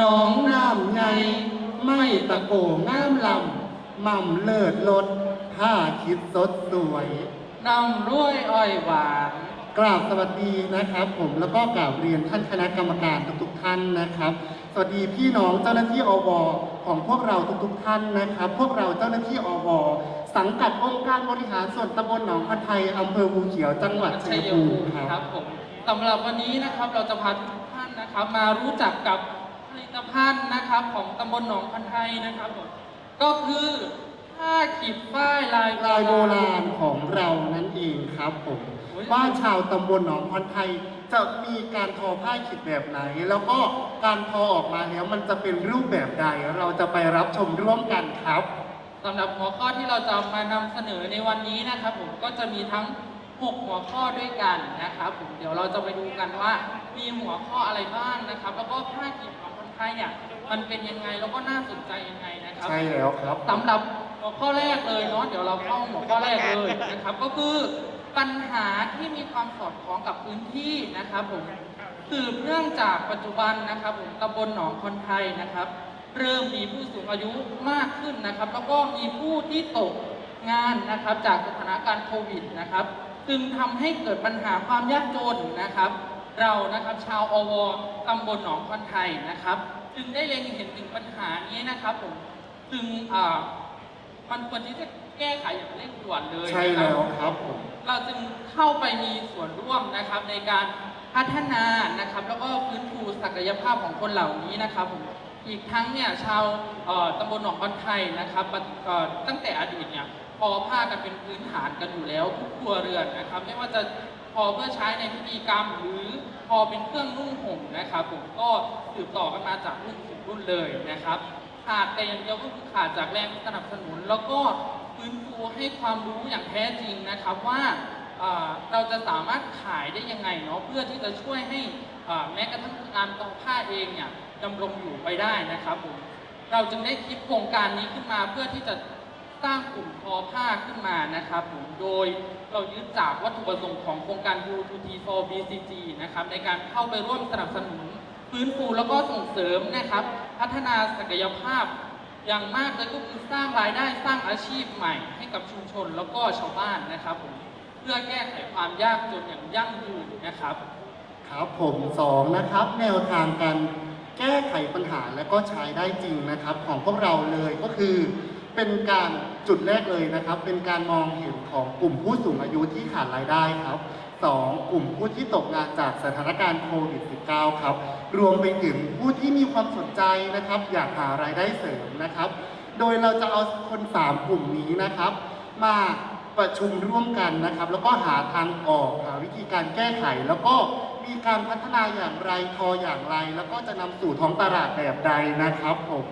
น้องน้ำไงไม่ตะโกง่ามลำหม่ำเลิศลดถ้าคิดสดสวยนำร้วยอ้อยหวานกราบสวัสดีนะครับ ผมแล้วก็กราบเรียนท่านคณะกรรมการทุกๆท่านนะครับ สวัสดีพี่น้องเจ้าหน้าที่อวของพวกเราทุกๆท่านนะครับ พวกเราเจ้าหน้าที่อวสังกัดองค์การบริหารส่วนตำบลหนองพันไทยอำเภอภูเขียวจังหวัดชัชัยยภูภูมิมิคครัรับบผมสำหรับวันนี้นะครับเราจะพาทุกท่านนะครับ มารู้จักกับ ผลิตภัณฑ์นะครับของตำบลหนองพันไทยนะครับผมก็คือผ้าขีดฝ้ายลายลายโบราณของเรานั่นเองครับผมโอ้ยว่าชาวตำบลหนองพันไทยจะมีการทอผ้าขีดแบบไหน แล้วก็การทอออกมาแล้วมันจะเป็นรูปแบบใด เราจะไปรับชมร่วมกันครับสำหรับหัวข้อที่เราจะมานำเสนอในวันนี้นะครับผมก็จะมีทั้ง 6 หัวข้อด้วยกันนะครับผมเดี๋ยวเราจะไปดูกันว่ามีหัวข้ออะไรบ้างนะครับ แล้วก็ผ้าขีดของคน ไทยเนี่ยมันเป็นยังไงแล้วก็น่าสนใจยังไงนะครับใช่แล้วครับสำหรับหัวข้อแรกเลยเนาะเดี๋ยวเราเข้าหัวข้อแรกเลยนะครับ ก็คือปัญหาที่มีความสอดคล้องกับพื้นที่นะครับผมสืบเนื่องจากปัจจุบันนะครับผมตำบลหนองคนไทยนะครับ เริ่มมีผู้สูงอายุมากขึ้นนะครับ แล้วก็มีผู้ที่ตกงานนะครับจากสถานการณ์โควิดนะครับ จึงทำให้เกิดปัญหาความยากจนนะครับ เรานะครับชาวอวตำบลหนองคอนไทยนะครับ จึงได้เล็งเห็นถึงปัญหานี้นะครับผมจึงอ่ามันควรที่จะแก้ไขอย่างเร่งด่วนเลยใช่นะครับแล้วครับผมเราจึงเข้าไปมีส่วนร่วมนะครับในการพัฒนานะครับ แล้วก็ฟื้นฟูศักยภาพของคนเหล่านี้นะครับผมอีกทั้งเนี่ยชาวเอ่อตำบลหนองคอนไทยนะครับปฏิเอ่อตั้งแต่อดีตเนี่ยพอผ้ากันเป็นพื้นฐานกันอยู่แล้วทุกครัวเรือนนะครับ ไม่ว่าจะ พอเพื่อใช้ในพิธีกรรมหรือพอเป็นเครื่องนุ่งห่มนะครับ ผมก็สืบต่อกันมาจากรุ่นสู่รุ่นเลยนะครับขาดแต่อย่างเดียวก็คือขาดจากแรงสนับสนุน แล้วก็ฟื้นฟูให้ความรู้อย่างแท้จริงนะครับว่าเราจะสามารถขายได้ยังไงเนาะเพื่อที่จะช่วยให้แม้กระทั่งการทอผ้าเองเนี่ยดำรงอยู่ไปได้นะครับผมเราจึงได้คิดโครงการนี้ขึ้นมาเพื่อที่จะ สร้างกลุ่มทอผ้าขึ้นมานะครับผม โดยเรายึดจากวัตถุประสงค์ของโครงการ U2T for BCG นะครับในการเข้าไปร่วมสนับสนุนฟื้นฟูแล้วก็ส่งเสริมนะครับ พัฒนาศักยภาพอย่างมากเลยก็คือสร้างรายได้สร้างอาชีพใหม่ให้กับชุมชนแล้วก็ชาวบ้านนะครับผมเพื่อแก้ไขความยากจนอย่างยั่งยืนนะครับ ครับผมสองนะครับ แนวทางการแก้ไขปัญหาและก็ใช้ได้จริงนะครับ ของพวกเราเลยก็คือ เป็นการจุดแรกเลยนะครับ เป็นการมองเห็นของกลุ่มผู้สูงอายุที่ขาดรายได้ครับสองกลุ่มผู้ที่ตกงานจากสถานการณ์โควิด -19 ครับ รวมไปถึงผู้ที่มีความสนใจนะครับ อยากหารายได้เสริมนะครับ โดยเราจะเอาคนสามกลุ่มนี้นะครับ มาประชุมร่วมกันนะครับ แล้วก็หาทางออกหาวิธีการแก้ไข แล้วก็มีการพัฒนาอย่างไรทออย่างไร แล้วก็จะนำสู่ท้องตลาดแบบใดนะครับผม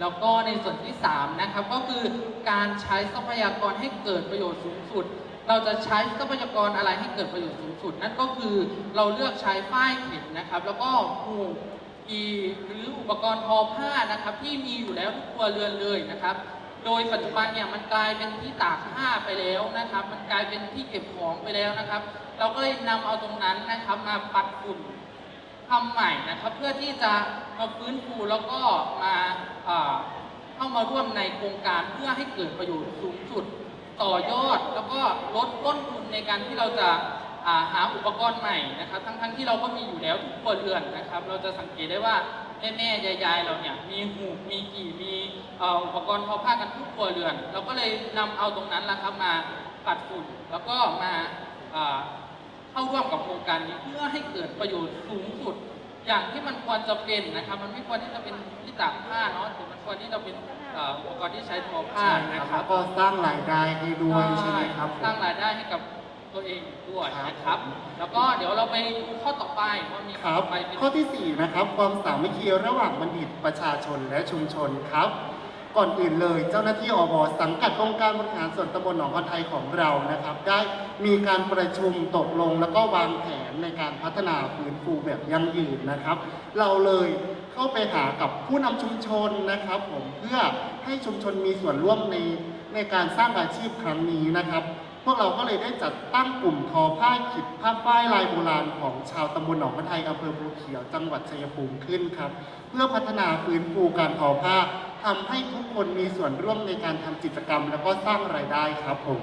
แล้วก็ในส่วนที่3นะครับก็คือการใช้ทรัพยากรให้เกิดประโยชน์สูงสุด เราจะใช้ทรัพยากรอะไรให้เกิดประโยชน์สูงสุด นั่นก็คือเราเลือกใช้ฝ้ายเข็มนะครับ แล้วก็หูกอีหรืออุปกรณ์ทอผ้านะครับ ที่มีอยู่แล้วทุกครัวเรือนเลยนะครับ โดยปัจจุบันเนี่ยมันกลายเป็นที่ตากผ้าไปแล้วนะครับ มันกลายเป็นที่เก็บของไปแล้วนะครับ เราก็เลยนำเอาตรงนั้นนะครับมาปัดฝุ่น ทำใหม่นะครับเพื่อที่จะมาฟื้นฟูแล้วก็มาเข้ามาร่วมในโครงการเพื่อให้เกิดประโยชน์สูงสุดต่อยอด แล้วก็ลดต้นทุนในการที่เราจะาหาอุปกรณ์ใหม่นะครับ ทั้งๆที่เราก็มีอยู่แล้วทุกครัวเรือนนะครับ เราจะสังเกตได้ว่าแม่แม่ๆยายๆเราเนี่ยมีหูมีกี่มีอุปกรณ์ทอผ้ากันทุกครัวเรือน เราก็เลยนำเอาตรงนั้นละครับมาปัดฝุ่นแล้วก็มาา เข้าร่วมกับโครงการนี้เพื่อให้เกิดประโยชน์สูงสุด อย่างที่มันควรจะเป็นนะครับ มันไม่ควรที่จะเป็นที่ตากผ้าเนาะแต่มันควรที่จะเป็นเอ่ออุปกรณ์ที่ใช้ทอผ้าใช่นะคครัรับบแล้วก็สร้างรายได้ให้ด้วยใช่ไหมครับผม สร้างรายได้ให้กับตัวเองด้วยครับนะครับ แล้วก็เดี๋ยวเราไปดูข้อต่อไปว่ามีครับไปเป็น ข้อที่ 4 นะครับ ความสามัคคีระหว่างบัณฑิตประชาชนและชุมชนครับ ก่อนอื่นเลย เจ้าหน้าที่อบสังกัดองค์การบริหารส่วนตำบลหนองคอนไทยของเรานะครับ ได้มีการประชุมตกลงแล้วก็วางแผนในการพัฒนาฟื้นฟูแบบยั่งยืนนะครับ เราเลยเข้าไปหากับผู้นำชุมชนนะครับ ผมเพื่อให้ชุมชนมีส่วนร่วมในในการสร้างอาชีพครั้งนี้นะครับ พวกเราก็เลยได้จัดตั้งกลุ่มทอผ้าขิดผ้าฝ้ายลายโบราณของชาวตำบลหนองพะไทยอำเภอภูเขียวจังหวัดชัยภูมิขึ้นครับ เพื่อพัฒนาฟื้นฟูการทอผ้าทำให้ทุกคนมีส่วนร่วมในการทำกิจกรรม แล้วก็สร้างรายได้ครับผม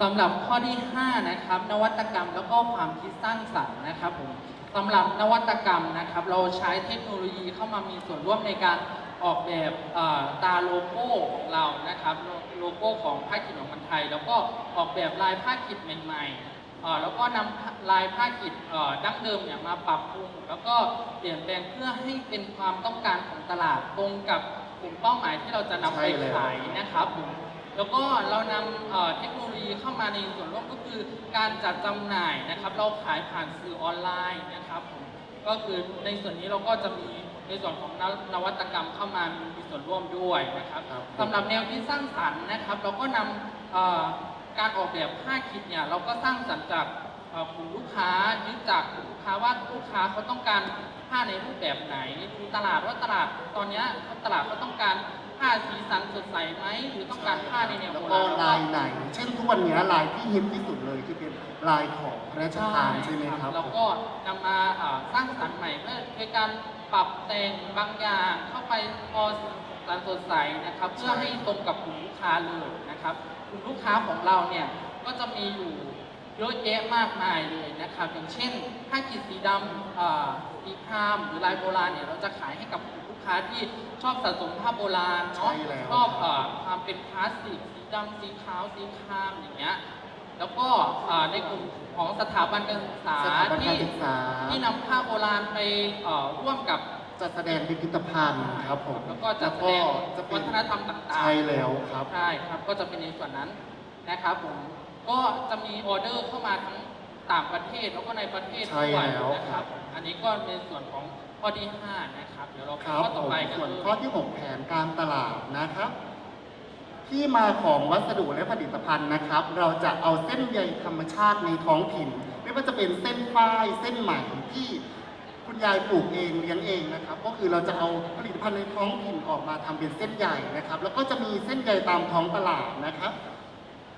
สำหรับข้อที่ 5 นะครับ นวัตกรรมแล้วก็ความคิดสร้างสรรค์นะครับผมสำหรับนวัตกรรมนะครับ เราใช้เทคโนโลยีเข้ามามีส่วนร่วมในการ ออกแบบเอ่อตาโลโก้ของเรานะครับโลโลโก้ของผ้าขีดของคนไทย แล้วก็ออกแบบลายผ้าขีดใหม่ๆเอ่อแล้วก็นำลายผ้าขีดเอ่อดั้งเดิมเนี่ยมาปรับปรุงแล้วก็เปลี่ยนแปลงเพื่อให้เป็นความต้องการของตลาดตรงกับกลุ่มเป้าหมายที่เราจะนำไปใช่แล้วขายนะครับผมแล้วก็เรานำเอ่อเทคโนโลยีเข้ามาในส่วนร่วมก็คือการจัดจำหน่ายนะครับ เราขายผ่านสื่อออนไลน์นะครับผมก็คือในส่วนนี้เราก็จะมี ในส่วนของนวนวัตกรรมเข้ามามีส่วนร่วมด้วยนะครับครับ สำหรับแนวคิดสร้างสรรค์นะครับ เราก็นำเอ่อการออกแบบผ้าคิดเนี่ยเราก็สร้างสรรค์จากเอ่อกลุ่มลูกค้ายึดจากกลุ่มลูกค้าว่าลูกค้าเขาต้องการผ้าในรูปแบบไหนดูตลาดว่าตลาดตอนเนี้ยตลาดเขาต้องการผ้าสีสันสดใสไหมหรือต้องการผ้าในแนวแล้วโบก็ราณ ลายไหน เช่นทุกวันนี้ลายที่ฮิตที่สุดเลยคือเป็นลายของพระราชทานใช่ไหมครับ แล้วก็นำมาอ่าสร้างสรรค์ใหม่เพื่อในการ ปรับแต่งบางอย่างเข้าไปพอสันสดใสนะครับ เพื่อให้ตรงกับกลุ่มลูกค้าเลยนะครับกลุ่มลูกค้าของเราเนี่ยก็จะมีอยู่เยอะแยะมากมายเลยนะครับ อย่างเช่นผ้ากีดสีดำอ่าสีครามหรือลายโบราณเนี่ยเราจะขายให้กับกลุ่มลูกค้าที่ชอบสะสมผ้าโบราณเนาะใช่แล้ว ชอบเอ่อความเป็นคลาสสิกสีดำสีขาวสีครามอย่างเงี้ย แล้วก็อ่าในกลุ่มของสถาบันการศึกษาสถาบันที่การศึกษา ที่นำผ้าโบราณไปเอ่อร่วมกับ จัดแสดงพิพิธภัณฑ์ครับผมแล้วก็จัดแสดงจะเป็วันฒนธรรมต่างๆ ใช่แล้วครับ ใช่ครับ ก็จะเป็นในส่วนนั้นนะครับผม ก็จะมีออเดอร์เข้ามาทั้งต่างประเทศแล้วก็ในประเทศใช่ด้วยแล้วนะคครัรับ บ อันนี้ก็ในส่วนของข้อที่ 5 นะครับ เดี๋ยวเราไปครับข้อต่อไปผมกันส่วนเลยข้อที่ 6 แผนการตลาดนะครับ ที่มาของวัสดุและผลิตภัณฑ์นะครับ เราจะเอาเส้นใยธรรมชาติในท้องถิ่น ไม่ว่าจะเป็นเส้นฝ้ายเส้นไหมที่คุณยายปลูกเองเลี้ยงเองนะครับ ก็คือเราจะเอาผลิตภัณฑ์ในท้องถิ่นออกมาทำเป็นเส้นใยนะครับ แล้วก็จะมีเส้นใยตามท้องตลาดนะครับ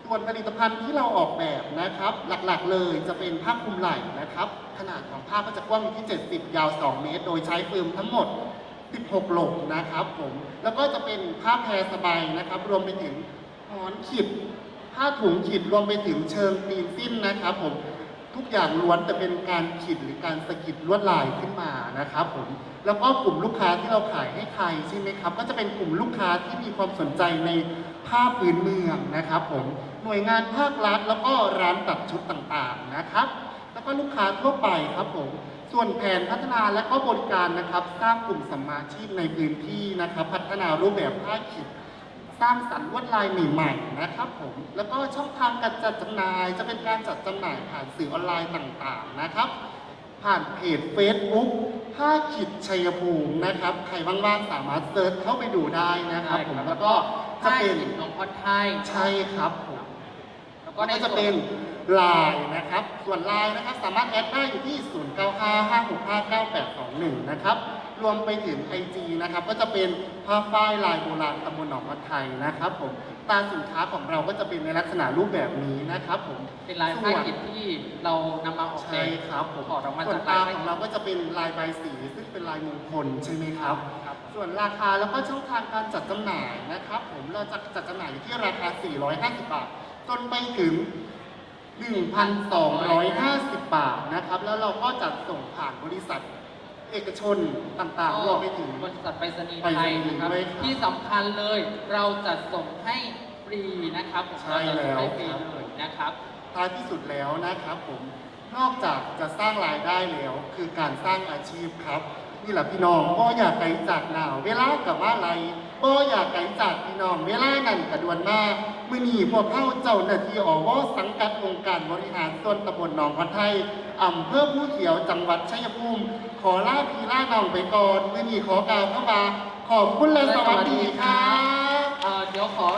ส่วนผลิตภัณฑ์ที่เราออกแบบนะครับ หลักๆเลยจะเป็นผ้าคลุมไหล่นะครับ ขนาดของผ้าก็จะกว้างที่ 70 ยาว 2 เมตร โดยใช้ฟิล์มทั้งหมด 16 หลกนะครับผม แล้วก็จะเป็นผ้าแพรสบายนะครับ รวมไปถึงหมอนขีดผ้าถุงขีดรวมไปถึงเชิงตีนสิ้นนะครับผมทุกอย่างล้วนแต่เป็นการขีดหรือการสะกิดลวดลายขึ้นมานะครับผมแล้วก็กลุ่มลูกค้าที่เราขายให้ใครใช่ไหมครับ ก็จะเป็นกลุ่มลูกค้าที่มีความสนใจในผ้าพื้นเมืองนะครับผมหน่วยงานภาครัฐแล้วก็ร้านตัดชุดต่างๆนะครับ แล้วก็ลูกค้าทั่วไปครับผม ส่วนแผนพัฒนาและก็บริการนะครับสร้างกลุ่มสัมมาชีพในพื้นที่นะครับ พัฒนารูปแบบผ้าขีดสร้างสรรค์ลวดลายใหม่ๆนะครับผมแล้วก็ช่องทางการจัดจำหน่าย จะเป็นการจัดจำหน่ายผ่านสื่อออนไลน์ต่างๆนะครับ ผ่านเพจ Facebook ผ้าขีดชัยภูมินะครับ ใครว่างๆสามารถเซิร์ชเข้าไปดูได้นะครับผมแล้วก็จะผ้าเป็นขีดของคนไทยใช่ครับผมแล้วก็ก็ในจะเป็น ไลน์นะครับ ส่วนไลน์นะครับสามารถแอดได้อยู่ที่ 0955659821 นะครับ รวมไปถึง IG นะครับ ก็จะเป็นผ้าฝ้ายลายโบราณตำบลหนองวัดไทยนะครับผมตาสินค้าของเราก็จะเป็นในลักษณะรูปแบบนี้นะครับผมเป็นลายผ้าขีดที่เรานำมาออกแบใช่บครับผมถอดออกมาส่วจานกตาลายของเราก็จะเป็นลายใบสี ซึ่งเป็นลายมงคลใช่ไหมครับ ครับ ส่วนราคาแล้วก็ช่องทางการจัดจำหน่ายนะครับ ผมเราจะจัดจำหน่ายอยู่ที่ราคา 450 บาท จนไปถึง 1,250 บาทนะครับ แล้วเราก็จัดส่งผ่านบริษัทเอกชนต่างๆรวมไปถึง บริษัทไปรษณีย์ไปรไทษยณีย์นะครับด้วยครับที่สำคัญเลยเราจัดส่งให้ฟรีนะครับใช่แล้ว เราจะส่งให้ฟรีครับเลยนะครับ ท้ายที่สุดแล้วนะครับผม นอกจากจะสร้างรายได้แล้ว คือการสร้างอาชีพครับ นี่แหละพี่น้องบ่อยากไกลจากหนาวเวลากับว่าไรบ่อยากไกลจากพี่น้องเวลานั่นกระดวนมากมื่อนี้พวกเข้าเจ้าหน้าที่อวสังกัดองค์การบริหารส่วนตำบลหนองพันไทยอำเภอผู้เขียวจังหวัดชัยภูมิ ขอลาพี่ลาน้องไปก่อนมื่อนี้ขอกล่าวเข้ามาขอบคุณและสวัสดีครับเอ่อเดี๋ยวขอ